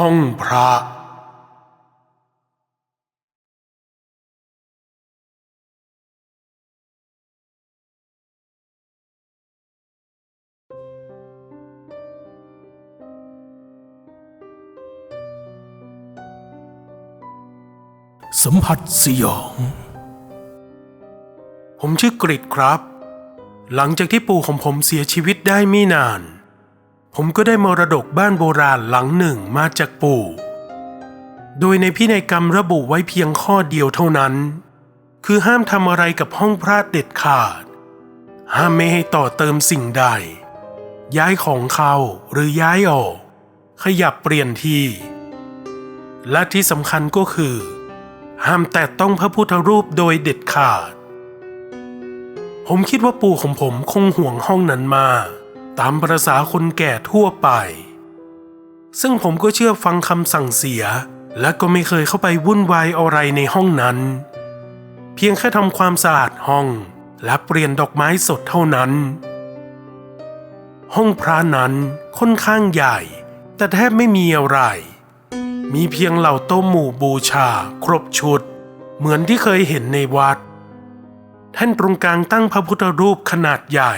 ห้องพระสัมผัสสยอง ผมชื่อกริดครับ หลังจากที่ปู่ของผมเสียชีวิตได้ไม่นาน ผมก็ได้มรดกบ้านโบราณหลังหนึ่งมาจากปู่ โดยในพินัยกรรมระบุไว้เพียงข้อเดียวเท่านั้น คือห้ามทำอะไรกับห้องพระเด็ดขาด ห้ามไม่ให้ต่อเติมสิ่งใด ย้ายของเขาหรือย้ายออก ขยับเปลี่ยนที่ และที่สำคัญก็คือ ห้ามแตะต้องพระพุทธรูปโดยเด็ดขาด ผมคิดว่าปู่ของผมคงห่วงห้องนั้นมา ตามประษาคนแก่ทั่วไป ซึ่งผมก็เชื่อฟังคำสั่งเสีย และก็ไม่เคยเข้าไปวุ่นวายอะไรในห้องนั้น เพียงแค่ทำความสะอาดห้อง และเปลี่ยนดอกไม้สดเท่านั้น ห้องพระนั้นค่อนข้างใหญ่ แต่แทบไม่มีอะไร มีเพียงเหล่าโต๊ะหมู่บูชา ครบชุด เหมือนที่เคยเห็นในวัดท่านตรงกลางตั้งพระพุทธรูปขนาดใหญ่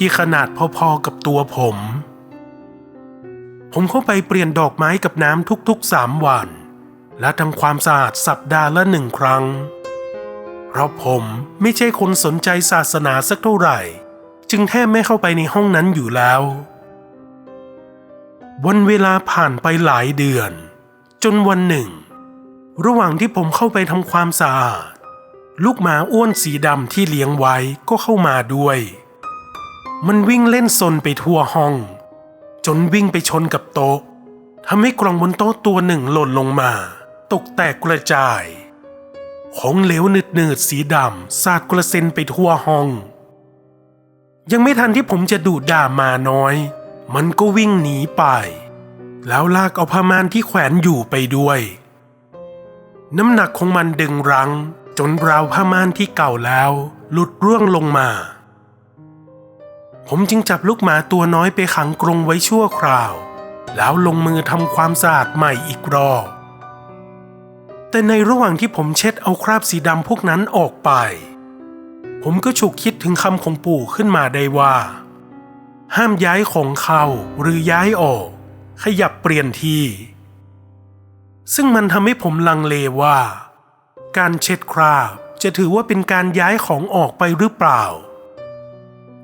ที่ขนาดพอๆกับตัวผม ผมเข้าไปเปลี่ยนดอกไม้กับน้ำทุกๆสามวัน และทำความสะอาดสัปดาห์ละหนึ่งครั้ง เพราะผมไม่ใช่คนสนใจศาสนาสักเท่าไหร่ จึงแทบไม่เข้าไปในห้องนั้นอยู่แล้ว วันเวลาผ่านไปหลายเดือน จนวันหนึ่ง ระหว่างที่ผมเข้าไปทำความสะอาดลูกหมาอ้วนสีดำที่เลี้ยงไว้ก็เข้ามาด้วย มันวิ่งเล่นซนไปทั่วห้อง จนวิ่งไปชนกับโต๊ะทำให้กล่องบนโต๊ะตัวหนึ่งหล่นลงมา ตกแตกกระจาย ของเหลวหนืดๆสีดำสาดกระเซ็นไปทั่วห้อง ยังไม่ทันที่ผมจะดูด่ามาน้อย มันก็วิ่งหนีไป แล้วลากเอาผ้าม่านที่แขวนอยู่ไปด้วย น้ำหนักของมันดึงรั้ง จนราวผ้าม่านที่เก่าแล้ว หลุดร่วงลงมา ผมจึงจับลูกหมาตัวน้อยไปขังกรงไว้ชั่วคราว แล้วลงมือทำความสะอาดใหม่อีกรอบแต่ในระหว่างที่ผมเช็ดเอาคราบสีดำพวกนั้นออกไป ผมก็ฉุกคิดถึงคำของปู่ขึ้นมาได้ว่า ห้ามย้ายของเข้าหรือย้ายออก ขยับเปลี่ยนที่ ซึ่งมันทำให้ผมลังเลว่า การเช็ดคราบจะถือว่าเป็นการย้ายของออกไปหรือเปล่า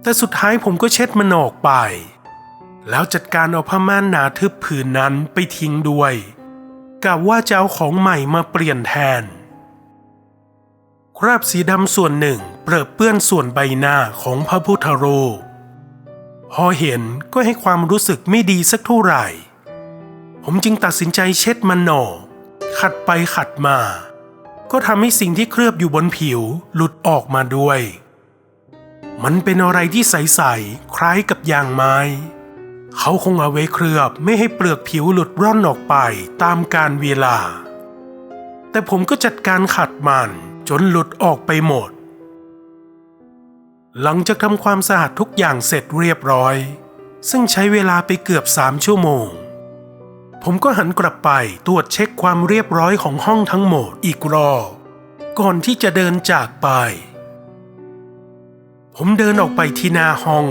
แต่สุดท้ายผมก็เช็ดมันออกไป แล้วจัดการเอาผ้าม่านหนาทึบผืนนั้นไปทิ้งด้วยกะว่าจะเอาของใหม่มาเปลี่ยนแทน คราบสีดำส่วนหนึ่งเปรอะเปื้อนส่วนใบหน้าของพระพุทธรูปพอเห็นก็ให้ความรู้สึกไม่ดีสักเท่าไหร่ ผมจึงตัดสินใจเช็ดมันออกขัดไปขัดมา ก็ทำให้สิ่งที่เคลือบอยู่บนผิวหลุดออกมาด้วย มันเป็นอะไรที่ใสๆคล้ายกับยางไม้ เขาคงเอาไว้เคลือบไม่ให้เปลือกผิวหลุดร่อนออกไปตามกาลเวลา แต่ผมก็จัดการขัดมันจนหลุดออกไปหมด หลังจากทำความสะอาดทุกอย่างเสร็จเรียบร้อย ซึ่งใช้เวลาไปเกือบสามชั่วโมง ผมก็หันกลับไปตรวจเช็คความเรียบร้อยของห้องทั้งหมดอีกรอบก่อนที่จะเดินจากไป ผมเดินออกไปที่หน้าห้อง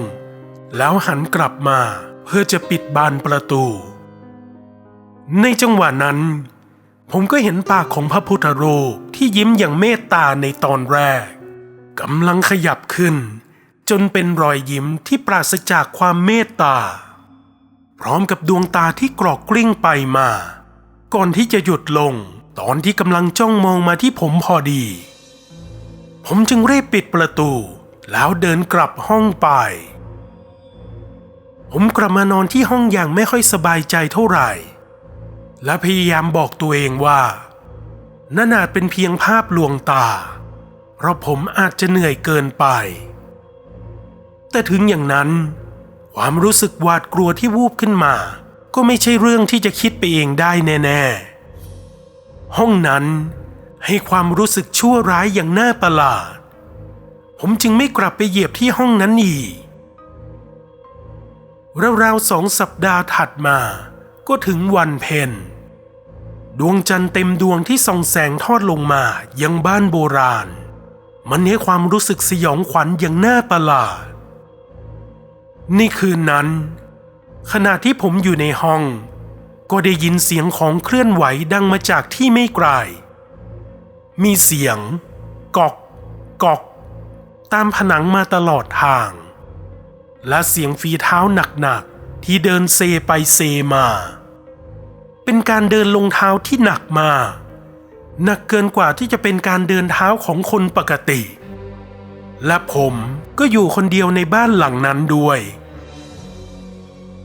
แล้วหันกลับมาเพื่อจะปิดบานประตู ในจังหวะนั้น ผมก็เห็นปากของพระพุทธรูปที่ยิ้มอย่างเมตตาในตอนแรกกำลังขยับขึ้น จนเป็นรอยยิ้มที่ปราศจากความเมตตา พร้อมกับดวงตาที่กรอกกลิ้งไปมา ก่อนที่จะหยุดลงตอนที่กำลังจ้องมองมาที่ผมพอดี ผมจึงรีบปิดประตู แล้วเดินกลับห้องไป ผมกลับมานอนที่ห้องอย่างไม่ค่อยสบายใจเท่าไหร่ และพยายามบอกตัวเองว่านั่นอาจเป็นเพียงภาพลวงตา เพราะผมอาจจะเหนื่อยเกินไป แต่ถึงอย่างนั้น ความรู้สึกหวาดกลัวที่วูบขึ้นมา ก็ไม่ใช่เรื่องที่จะคิดไปเองได้แน่ๆ ห้องนั้นให้ความรู้สึกชั่วร้ายอย่างน่าประหลาด ผมจึงไม่กลับไปเหยียบที่ห้องนั้นอีกราวๆสองสัปดาห์ถัดมาก็ถึงวันเพ็ญดวงจันทร์เต็มดวงที่ส่องแสงทอดลงมายังบ้านโบราณ มันให้ความรู้สึกสยองขวัญอย่างน่าประหลาดในคืนนั้น ขณะที่ผมอยู่ในห้อง ก็ได้ยินเสียงของเคลื่อนไหวดังมาจากที่ไม่ไกลมีเสียง กอก กอก ตามผนังมาตลอดทาง และเสียงฝีเท้าหนักๆ ที่เดินเซไปเซมา เป็นการเดินลงเท้าที่หนักมากหนักเกินกว่าที่จะเป็นการเดินเท้าของคนปกติ และผมก็อยู่คนเดียวในบ้านหลังนั้นด้วย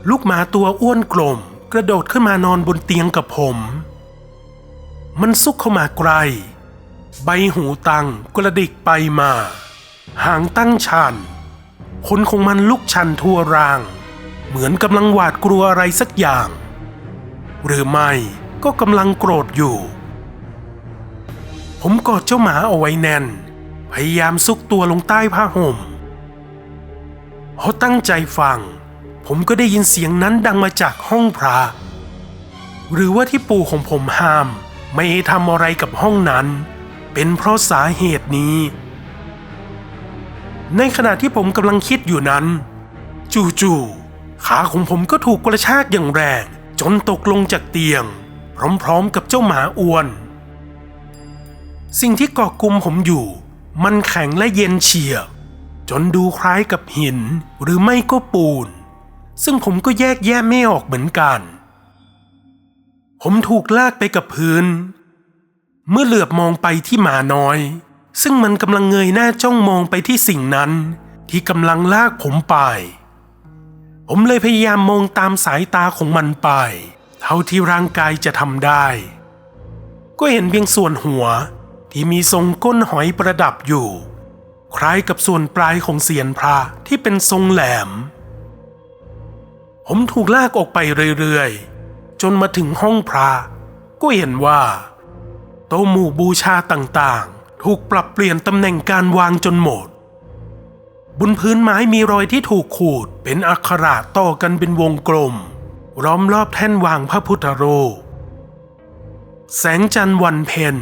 ลูกหมาตัวอ้วนกลมกระโดดขึ้นมานอนบนเตียงกับผม มันซุกเข้ามาใกล ใบหูตังกระดิกไปมา หางตั้งชันขนของมันลุกชันทั่วร่าง เหมือนกำลังหวาดกลัวอะไรสักอย่าง หรือไม่ก็กำลังโกรธอยู่ ผมกอดเจ้าหมาเอาไว้แน่น พยายามซุกตัวลงใต้ผ้าห่มพอตั้งใจฟัง ผมก็ได้ยินเสียงนั้นดังมาจากห้องพระหรือว่าที่ปู่ของผมห้าม ไม่ให้ทำอะไรกับห้องนั้น เป็นเพราะสาเหตุนี้ ในขณะที่ผมกำลังคิดอยู่นั้น จู่ๆขาของผมก็ถูกกระชากอย่างแรง จนตกลงจากเตียง พร้อมๆกับเจ้าหมาอ้วน สิ่งที่เกาะกลุ่มผมอยู่ มันแข็งและเย็นเฉียบจนดูคล้ายกับหินหรือไม่ก็ปูน ซึ่งผมก็แยกแยะไม่ออกเหมือนกัน ผมถูกลากไปกับพื้น เมื่อเหลือบมองไปที่หมาน้อย ซึ่งมันกำลังเงยหน้าจ้องมองไปที่สิ่งนั้น ที่กำลังลากผมไป ผมเลยพยายามมองตามสายตาของมันไป เท่าที่ร่างกายจะทำได้ ก็เห็นเพียงส่วนหัวที่มีทรงก้นหอยประดับอยู่ คล้ายกับส่วนปลายของเสียนพระที่เป็นทรงแหลม ผมถูกลากออกไปเรื่อยๆ จนมาถึงห้องพระก็เห็นว่า โต๊ะหมู่บูชาต่างๆ ถูกปรับเปลี่ยนตำแหน่งการวางจนหมด บนพื้นไม้มีรอยที่ถูกขูดเป็นอักขระต่อกันเป็นวงกลม ล้อมรอบแท่นวางพระพุทธรูป แสงจันทร์วันเพ็ญ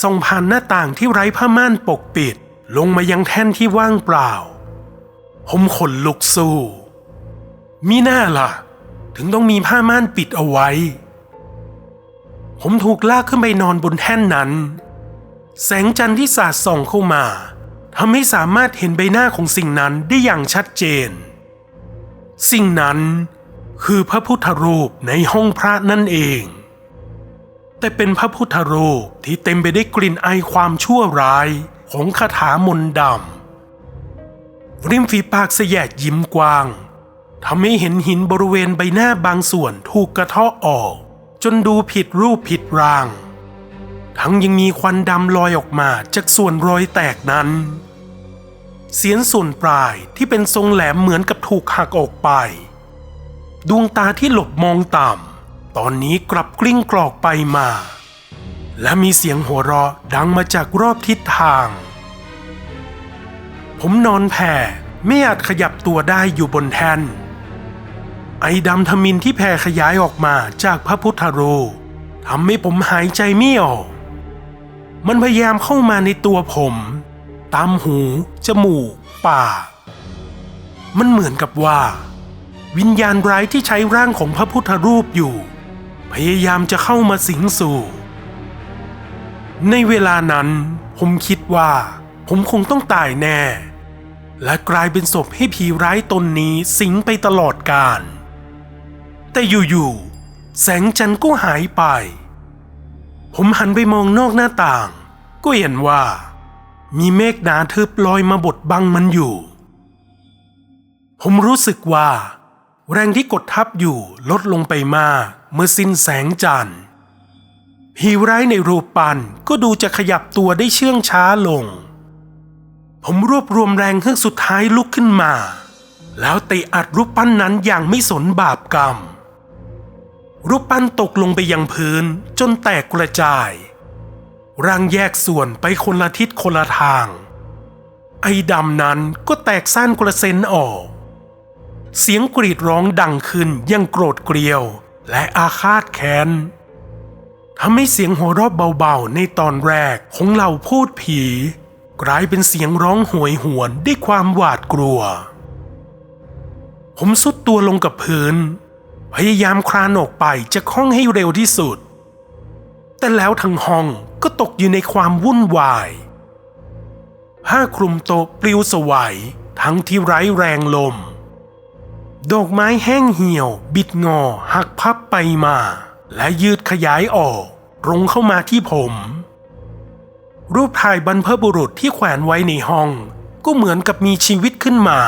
ส่องผ่านหน้าต่างที่ไร้ผ้าม่านปกปิด ลงมายังแท่นที่ว่างเปล่า ผมขนลุกสู้มีหน้าล่ะ ถึงต้องมีผ้าม่านปิดเอาไว้ ผมถูกลากขึ้นไปนอนบนแท่นนั้น แสงจันทร์ที่สาดส่องเข้ามาทำให้สามารถเห็นใบหน้าของสิ่งนั้นได้อย่างชัดเจน สิ่งนั้นคือพระพุทธรูปในห้องพระนั่นเอง แต่เป็นพระพุทธรูปที่เต็มไปด้วยกลิ่นไอความชั่วร้ายของคาถามนต์ดำริมฝีปากเสยดยิ้มกว้างทำให้เห็นหินบริเวณใบหน้าบางส่วนถูกกระเทาะออก จนดูผิดรูปผิดร่าง ทั้งยังมีควันดำลอยออกมาจากส่วนรอยแตกนั้น เสียนส่วนปลายที่เป็นทรงแหลมเหมือนกับถูกหักออกไป ดวงตาที่หลบมองต่ำตอนนี้กลับกลิ้งกรอกไปมา และมีเสียงหัวเราะดังมาจากรอบทิศทาง ผมนอนแผ่ไม่อาจขยับตัวได้อยู่บนแท่นไอ้ดำทมินที่แผ่ขยายออกมาจากพระพุทธรูปทำให้ผมหายใจไม่ออก มันพยายามเข้ามาในตัวผม ตามหู จมูก ปาก มันเหมือนกับว่า วิญญาณร้ายที่ใช้ร่างของพระพุทธรูปอยู่ พยายามจะเข้ามาสิงสู่ ในเวลานั้น ผมคิดว่า ผมคงต้องตายแน่ และกลายเป็นศพให้ผีร้ายตนนี้สิงไปตลอดกาลแต่อยู่ๆแสงจันทร์ก็หายไป ผมหันไปมองนอกหน้าต่าง ก็เห็นว่า มีเมฆหนาทึบลอยมาบดบังมันอยู่ ผมรู้สึกว่า แรงที่กดทับอยู่ลดลงไปมากเมื่อสิ้นแสงจันทร์ผีร้ายในรูปปั้นก็ดูจะขยับตัวได้เชื่องช้าลง ผมรวบรวมแรงเครื่องสุดท้ายลุกขึ้นมา แล้วเตะอัดรูปปั้นนั้นอย่างไม่สนบาปกรรม รูปปั้นตกลงไปยังพื้นจนแตกกระจาย ร่างแยกส่วนไปคนละทิศคนละทาง ไอ้ดำนั้นก็แตกสั้นกระเซ็นออก เสียงกรีดร้องดังขึ้นยังโกรธเกรียวและอาฆาตแค้นทำให้เสียงหัวเราะเบาๆ ในตอนแรกของเหล่าพูดผี กลายเป็นเสียงร้องโหวยหวนด้วยความหวาดกลัว ผมสุดตัวลงกับพื้น พยายามคลานออกไปจากห้องให้เร็วที่สุด แต่แล้วทั้งห้องก็ตกอยู่ในความวุ่นวายผ้าคลุมโต๊ะปลิวสวัยทั้งที่ไร้แรงลม ดอกไม้แห้งเหี่ยว บิดงอหักพับไปมา และยืดขยายออกรงเข้ามาที่ผม รูปถ่ายบรรพบุรุษที่แขวนไว้ในห้อง ก็เหมือนกับมีชีวิตขึ้นมา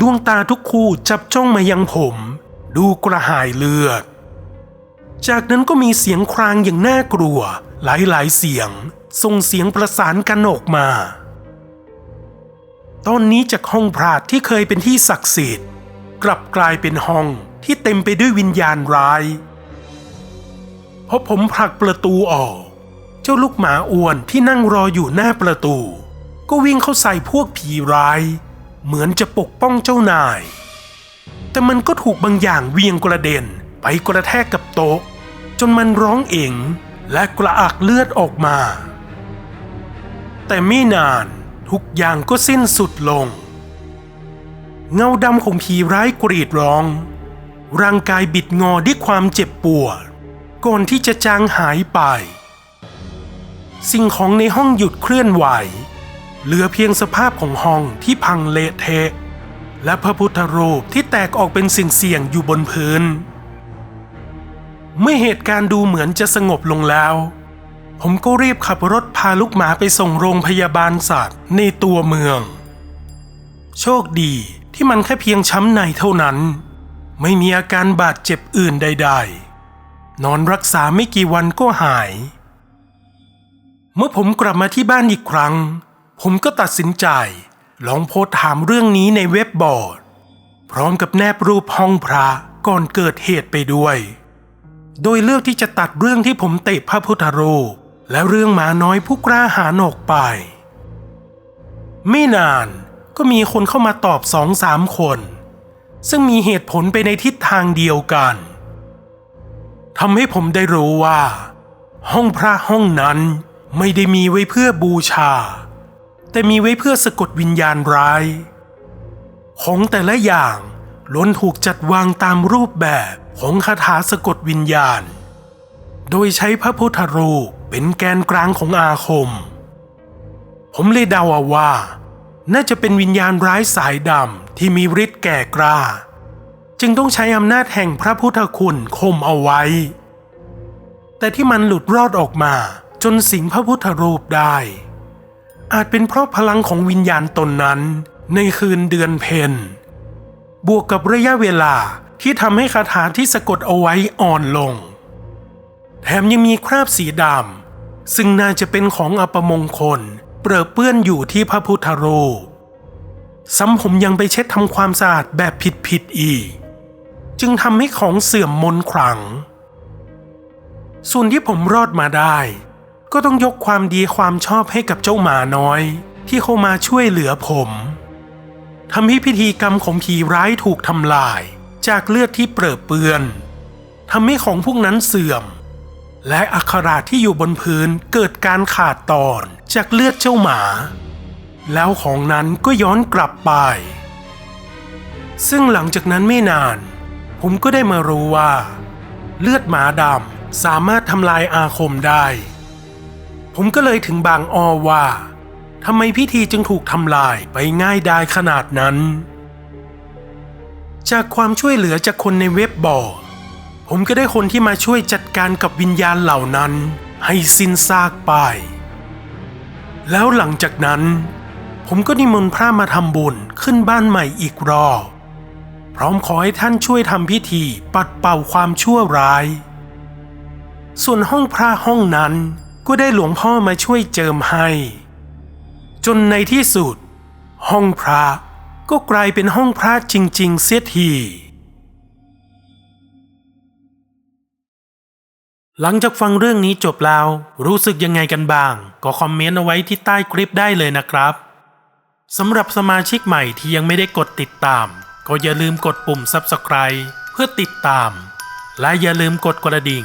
ดวงตาทุกคู่จับจ้องมายังผม ดูกระหายเลือด จากนั้นก็มีเสียงครางอย่างน่ากลัว หลายๆเสียงส่งเสียงประสานกันออกมา ตอนนี้จากห้องพระที่เคยเป็นที่ศักดิ์สิทธิ์ กลับกลายเป็นห้องที่เต็มไปด้วยวิญญาณร้ายพอผมผลักประตูออก เจ้าลูกหมาอ้วนที่นั่งรออยู่หน้าประตู ก็วิ่งเข้าใส่พวกผีร้าย เหมือนจะปกป้องเจ้านาย แต่มันก็ถูกบางอย่างเวียงกระเด็น ไปกระแทกกับโต๊ะ จนมันร้องเองและกระอักเลือดออกมา แต่ไม่นานทุกอย่างก็สิ้นสุดลง เงาดำของผีร้ายกรีดร้อง ร่างกายบิดงอด้วยความเจ็บปวด ก่อนที่จะจางหายไป สิ่งของในห้องหยุดเคลื่อนไหว เหลือเพียงสภาพของห้องที่พังเละเทะ และพระพุทธรูปที่แตกออกเป็นสิ่งเสี่ยงๆอยู่บนพื้น เมื่อเหตุการณ์ดูเหมือนจะสงบลงแล้ว ผมก็รีบขับรถพาลูกหมาไปส่งโรงพยาบาลสัตว์ในตัวเมือง โชคดีที่มันแค่เพียงช้ำในเท่านั้น ไม่มีอาการบาดเจ็บอื่นใด ๆ นอนรักษาไม่กี่วันก็หาย เมื่อผมกลับมาที่บ้านอีกครั้ง ผมก็ตัดสินใจ ลองโพสถามเรื่องนี้ในเว็บบอร์ด พร้อมกับแนบรูปห้องพระก่อนเกิดเหตุไปด้วย โดยเลือกที่จะตัดเรื่องที่ผมเตะพระพุทธรูป และเรื่องหมาน้อยผู้กล้าหาญออกไป ไม่นานก็มีคนเข้ามาตอบสองสามคน ซึ่งมีเหตุผลไปในทิศทางเดียวกันทำให้ผมได้รู้ว่า ห้องพระห้องนั้นไม่ได้มีไว้เพื่อบูชา แต่มีไว้เพื่อสะกดวิญญาณร้าย ของแต่ละอย่างล้นถูกจัดวางตามรูปแบบของคาถาสะกดวิญญาณ โดยใช้พระพุทธรูปเป็นแกนกลางของอาคม ผมเลยเดาเอาว่า น่าจะเป็นวิญญาณร้ายสายดำที่มีฤทธิ์แก่กล้า จึงต้องใช้อำนาจแห่งพระพุทธคุณข่มเอาไว้ แต่ที่มันหลุดรอดออกมาจนสิงพระพุทธรูปได้ อาจเป็นเพราะพลังของวิญญาณตนนั้น ในคืนเดือนเพนบวกกับระยะเวลาที่ทำให้คาถาที่สะกดเอาไว้อ่อนลง แถมยังมีคราบสีดำซึ่งน่าจะเป็นของอัปมงคล เปรอะเปื้อนอยู่ที่พระพุทธรูปซ้ำผมยังไปเช็ดทำความสะอาดแบบผิดๆอีก จึงทำให้ของเสื่อมมนขลัง ส่วนที่ผมรอดมาได้ ก็ต้องยกความดีความชอบให้กับเจ้าหมาน้อย ที่เข้ามาช่วยเหลือผมทำให้พิธีกรรมของผีร้ายถูกทำลาย จากเลือดที่เปรอะเปื้อนทำให้ของพวกนั้นเสื่อม และอักขระที่อยู่บนพื้นเกิดการขาดตอนจากเลือดเจ้าหมา แล้วของนั้นก็ย้อนกลับไป ซึ่งหลังจากนั้นไม่นาน ผมก็ได้มารู้ว่า เลือดหมาดำสามารถทำลายอาคมได้ ผมก็เลยถึงบางออว่าทำไมพิธีจึงถูกทำลายไปง่ายดายขนาดนั้น จากความช่วยเหลือจากคนในเว็บบอร์ผมก็ได้คนที่มาช่วยจัดการกับวิญญาณเหล่านั้น ให้สิ้นซากไป แล้วหลังจากนั้น ผมก็นิมนต์พระมาทำบุญขึ้นบ้านใหม่อีกรอบพร้อมขอให้ท่านช่วยทำพิธีปัดเป่าความชั่วร้าย ส่วนห้องพระห้องนั้น ก็ได้หลวงพ่อมาช่วยเจิมให้ จนในที่สุด ห้องพระก็กลายเป็นห้องพระจริง ๆ เสียทีหลังจากฟังเรื่องนี้จบแล้ว รู้สึกยังไงกันบ้าง ก็คอมเมนต์เอาไว้ที่ใต้คลิปได้เลยนะครับสำหรับสมาชิกใหม่ที่ยังไม่ได้กดติดตาม ก็อย่าลืมกดปุ่ม Subscribe เพื่อติดตาม และอย่าลืมกดกระดิ่ง